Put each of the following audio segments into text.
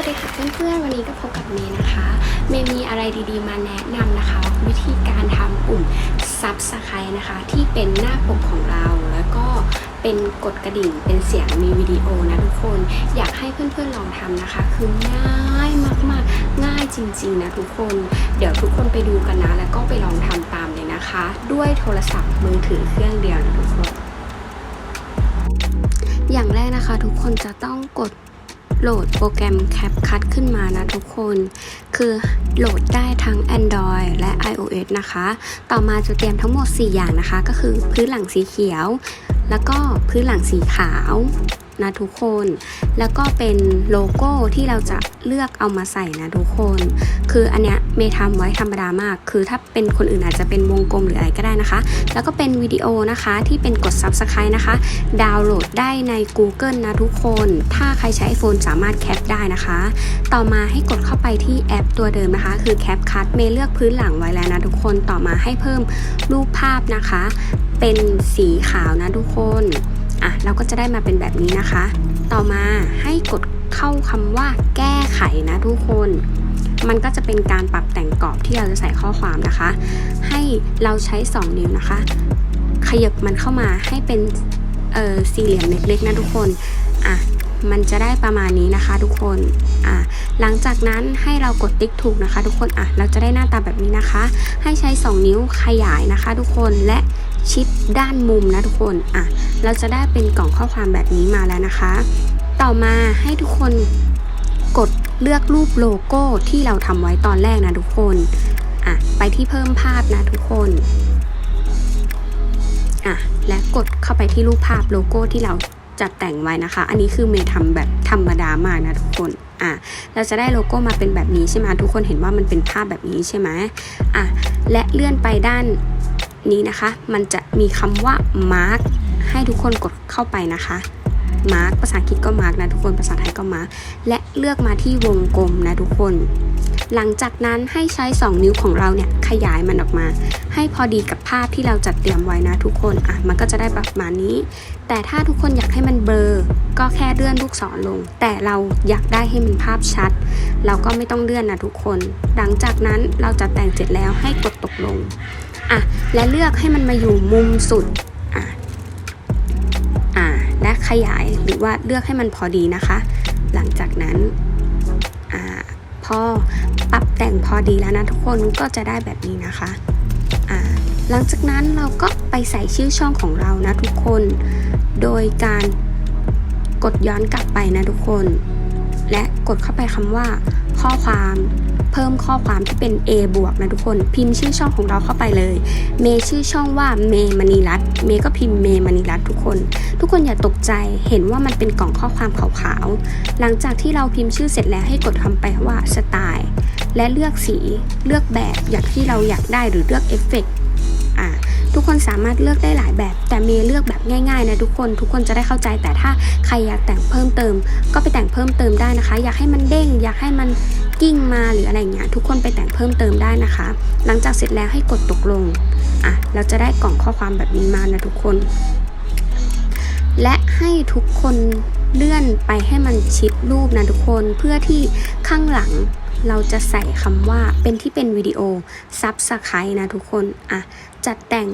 วัสดีค่ะเพื่อนๆ วันนี้ก็พบกับเมย์นะคะ เมย์มีอะไรดีๆ มาแนะนำนะคะ วิธีการทำปุ่มซับสไครนะคะ ที่เป็นหน้าปกของเรา แล้วก็เป็นกดกระดิ่ง เป็นเสียงมีวิดีโอนะทุกคน อยากให้เพื่อนๆ ลองทำนะคะ คือง่ายมากๆ ง่ายจริงๆ นะทุกคน เดี๋ยวทุกคนไปดูกันนะ แล้วก็ไปลองทำตามเลยนะคะ ด้วยโทรศัพท์มือถือเครื่องเดียวนะทุกคน อย่างแรกนะคะ ทุกคนจะต้องกด โหลดโปรแกรม CapCut ขึ้นมานะทุกคน คือโหลดได้ทั้ง Android และ iOS นะคะ ต่อมาจะเตรียมทั้งหมด 4 อย่างนะคะ ก็คือพื้นหลังสีเขียว แล้วก็พื้นหลังสีขาว นะทุกคน แล้วก็เป็นโลโก้ที่เราจะเลือกเอามาใส่นะทุกคน คืออันเนี้ยเมย์ทำไว้ธรรมดามาก คือถ้าเป็นคนอื่นอาจจะเป็นวงกลมหรืออะไรก็ได้นะคะ แล้วก็เป็นวิดีโอนะคะที่เป็นกด Subscribe นะคะ ดาวน์โหลดได้ใน Google นะทุกคน ถ้าใครใช้ iPhone สามารถแคปได้นะคะ ต่อมาให้กดเข้าไปที่แอปตัวเดิมนะคะ คือ CapCut เมย์เลือกพื้นหลังไว้แล้วนะทุกคน ต่อมาให้เพิ่มรูปภาพนะคะ เป็นสีขาวนะทุกคน อะเราก็จะได้มาเป็นแบบนี้นะคะ ต่อมาให้กดเข้าคำว่าแก้ไขนะทุกคน มันก็จะเป็นการปรับแต่งกรอบที่เราจะใส่ข้อความนะคะ ให้เราใช้ 2 นิ้วนะคะ ขยับมันเข้ามาให้เป็นเออสี่เหลี่ยมเล็กๆนะทุกคนอะมันจะได้ประมาณนี้นะคะทุกคนอะหลังจากนั้นให้เรากดติ๊กถูกนะคะ ทุกคนอะเราจะได้หน้าตาแบบนี้นะคะ ให้ใช้ 2 นิ้วขยายนะคะ ทุกคนและชิดด้านมุมนะทุกคนอะ เราจะได้เป็นกล่องข้อความแบบนี้มาแล้วนะคะ ต่อมาให้ทุกคนกดเลือกรูปโลโก้ที่เราทำไว้ตอนแรกนะทุกคนอะไปที่เพิ่มภาพนะทุกคนอะและกดเข้าไปที่รูปภาพโลโก้ที่เราจัดแต่งไว้นะคะ อันนี้คือเมย์ทำแบบธรรมดามากนะทุกคน อะ เราจะได้โลโก้มาเป็นแบบนี้ใช่ไหมทุกคนเห็นว่ามันเป็นภาพแบบนี้ใช่ไหมอะ และเลื่อนไปด้านนี้นะคะ มันจะมีคำว่า mark ให้ทุกคนกดเข้าไปนะคะมาร์กภาษาอังกฤษก็มาร์กนะทุกคนภาษาไทยก็มาร์กและเลือกมาที่วงกลมนะทุกคน หลังจากนั้นให้ใช้ 2 นิ้วของเราเนี่ยขยายมันออกมา ให้พอดีกับภาพที่เราจัดเตรียมไว้นะทุกคนอะมันก็จะได้ประมาณนี้ แต่ถ้าทุกคนอยากให้มันเบลอก็แค่เลื่อนลูกศรลง แต่เราอยากได้ให้มันภาพชัด เราก็ไม่ต้องเลื่อนนะทุกคน หลังจากนั้นเราจะแต่งเสร็จแล้วให้กดตกลงอะและเลือกให้มันมาอยู่มุมสุดอะ ขยายหรือว่าเลือกให้มันพอดีนะคะ หลังจากนั้นอพอปรับแต่งพอดีแล้วนะทุกคนก็จะได้แบบนี้นะคะหลังจากนั้นเราก็ไปใส่ชื่อช่องของเรานะทุกคน โดยการกดย้อนกลับไปนะทุกคน และกดเข้าไปคำว่า ข้อความเพิ่มข้อความที่เป็น A บวกนะทุกคน พิมพ์ชื่อช่องของเราเข้าไปเลย เมย์ชื่อช่องว่าเมมณีรัตเมย์ก็พิมพ์เมมณีรัตทุกคน ทุกคนอย่าตกใจเห็นว่ามันเป็นกล่องข้อความขาวๆ หลังจากที่เราพิมพ์ชื่อเสร็จแล้วให้กดคำไปว่าสไตล์และเลือกสีเลือกแบบอย่างที่เราอยากได้หรือเลือกเอฟเฟกต์ ทุกคนสามารถเลือกได้หลายแบบ แต่เมย์เลือกแบบง่ายๆนะทุกคน ทุกคนจะได้เข้าใจแต่ถ้าใครอยากแต่งเพิ่มเติม ก็ไปแต่งเพิ่มเติมได้นะคะ อยากให้มันเด้ง อยากให้มันกิ้งมาหรืออะไรเงี้ยทุกคนไปแต่งเพิ่มเติมได้นะคะ หลังจากเสร็จแล้วให้กดตกลงอะเราจะได้กล่องข้อความแบบนี้มานะทุกคน และให้ทุกคนเลื่อนไปให้มันชิดรูปนะทุกคนเพื่อที่ข้างหลัง เราจะใส่คำว่าเป็นที่เป็นวิดีโอซับสไครนะทุกคนอะจัดแต่ง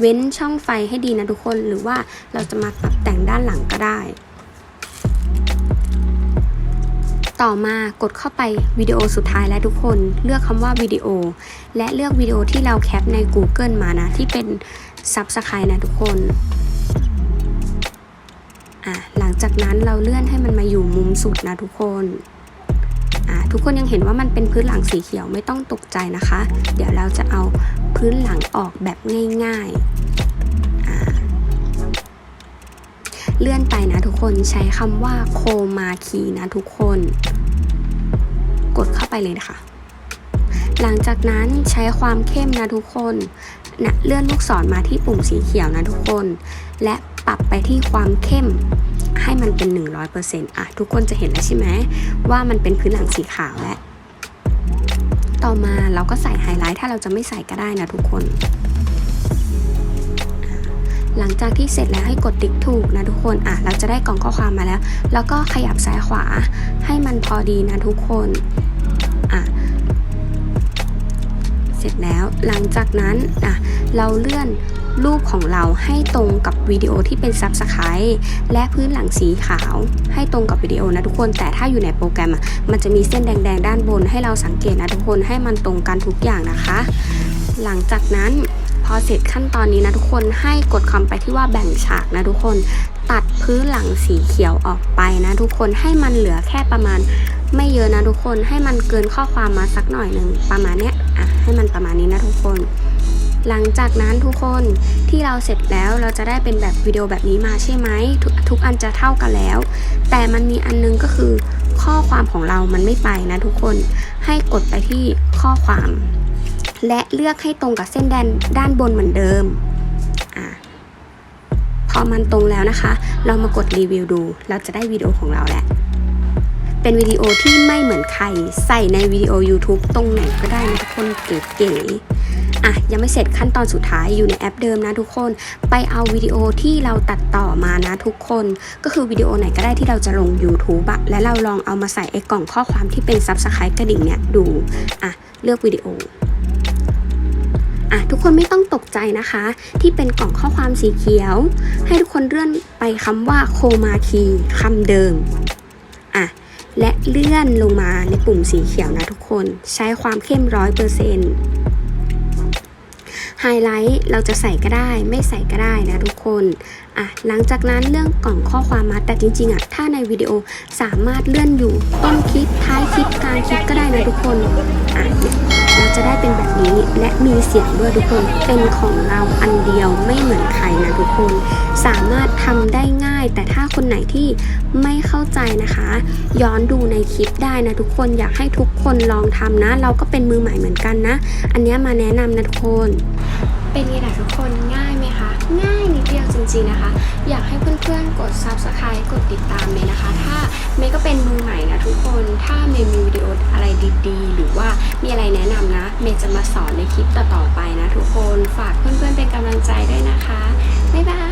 เว้นช่องไฟให้ดีนะทุกคนหรือว่าเราจะมาปรับแต่งด้านหลังก็ได้ ต่อมากดเข้าไปวิดีโอสุดท้ายแล้วทุกคนเลือกคำว่าวิดีโอ และเลือกวิดีโอที่เราแคปใน Google มานะ ที่เป็น Subscribe นะทุกคนอะหลังจากนั้นเราเลื่อนให้มันมาอยู่มุมสุดนะทุกคน ทุกคนยังเห็นว่ามันเป็นพื้นหลังสีเขียวไม่ต้องตกใจนะคะ เดี๋ยวเราจะเอาพื้นหลังออกแบบง่ายๆ เลื่อนไปนะทุกคนใช้คำว่าโคมาคีนะทุกคน กดเข้าไปเลยนะคะ หลังจากนั้นใช้ความเข้มนะทุกคนนะเลื่อนลูกศรมาที่ปุ่มสีเขียวนะทุกคน และปรับไปที่ความเข้ม ให้มันเป็น 100%อะทุกคนจะเห็นแล้วใช่ไหมว่ามันเป็นพื้นหลังสีขาวแล้วต่อมาเราก็ใส่ไฮไลท์ถ้าเราจะไม่ใส่ก็ได้นะทุกคน หลังจากที่เสร็จแล้วให้กดติ๊กถูกนะทุกคนอะเราจะได้กล่องข้อความมาแล้ว แล้วก็ขยับซ้ายขวาให้มันพอดีนะทุกคนอะเสร็จแล้วหลังจากนั้นอะเราเลื่อน รูปของเราให้ตรงกับวิดีโอที่เป็น Subscribe และพื้นหลังสีขาว ให้ตรงกับวิดีโอนะทุกคน แต่ถ้าอยู่ในโปรแกรมมันจะมีเส้นแดงๆ ด้านบน ให้เราสังเกตนะทุกคนให้มันตรงกันทุกอย่างนะคะ หลังจากนั้นพอเสร็จขั้นตอนนี้นะทุกคนให้กดคำไปที่ว่าแบ่งฉากนะทุกคน ตัดพื้นหลังสีเขียวออกไปนะทุกคนให้มันเหลือแค่ประมาณไม่เยอะนะทุกคนให้มันเกินข้อความมาสักหน่อยหนึ่งประมาณเนี้ยอะให้มันประมาณนี้นะทุกคน หลังจากนั้นทุกคนที่เราเสร็จแล้วเราจะได้เป็นแบบวิดีโอแบบนี้มาใช่ไหมทุกทุกอันจะเท่ากันแล้ว แต่มันมีอันนึงก็คือข้อความของเรามันไม่ไปนะทุกคนให้กดไปที่ข้อความ และเลือกให้ตรงกับเส้นแดนด้านบนเหมือนเดิมอะพอมันตรงแล้วนะคะ เรามากดรีวิวดู เราจะได้วิดีโอของเราแหละ เป็นวิดีโอที่ไม่เหมือนใคร ใส่ในวิดีโอ YouTube ตรงไหนก็ได้นะทุกคนเก๋ๆอะยังไม่เสร็จขั้นตอนสุดท้ายอยู่ในแอปเดิมนะทุกคน ไปเอาวิดีโอที่เราตัดต่อมานะทุกคน ก็คือวิดีโอไหนก็ได้ที่เราจะลง YouTube อะและเราลองเอามาใส่ไอ้กล่องข้อความที่เป็น Subscribe กระดิ่งเนี่ยดูอะเลือกวิดีโออะทุกคนไม่ต้องตกใจนะคะ ที่เป็นกล่องข้อความสีเขียว ให้ทุกคนเลื่อนไปคำว่าโคมาคีคำเดิม และเลื่อนลงมาในปุ่มสีเขียวนะทุกคน ใช้ความเข้มร้อยเปอร์เซ็นต์ไฮไลท์เราจะใส่ก็ได้ไม่ใส่ก็ได้นะทุกคนอะหลังจากนั้นเรื่องกล่องข้อความมาแต่จริงๆอะถ้าในวิดีโอสามารถเลื่อนอยู่ต้นคลิปท้ายคลิปกลางคลิปก็ได้นะทุกคนอะ เราจะได้เป็นแบบนี้และมีเสียงด้วยทุกคนเป็นของเราอันเดียวไม่เหมือนใครนะทุกคน สามารถทำได้ง่าย แต่ถ้าคนไหนที่ไม่เข้าใจนะคะ ย้อนดูในคลิปได้นะทุกคนอยากให้ทุกคนลองทำนะ เราก็เป็นมือใหม่เหมือนกันนะ อันนี้มาแนะนำนะทุกคน เป็นไงล่ะทุกคนง่ายไหมคะ ง่ายนิดเดียวจริงๆนะคะ อยากให้เพื่อนๆกด subscribe กดติด เมย์ก็เป็นมือใหม่นะทุกคน ถ้าเมย์มีวิดีโออะไรดีๆ หรือว่ามีอะไรแนะนำนะ เมย์จะมาสอนในคลิปต่อๆไปนะทุกคน ฝากเพื่อนๆเป็นกำลังใจด้วยนะคะ บ๊ายบาย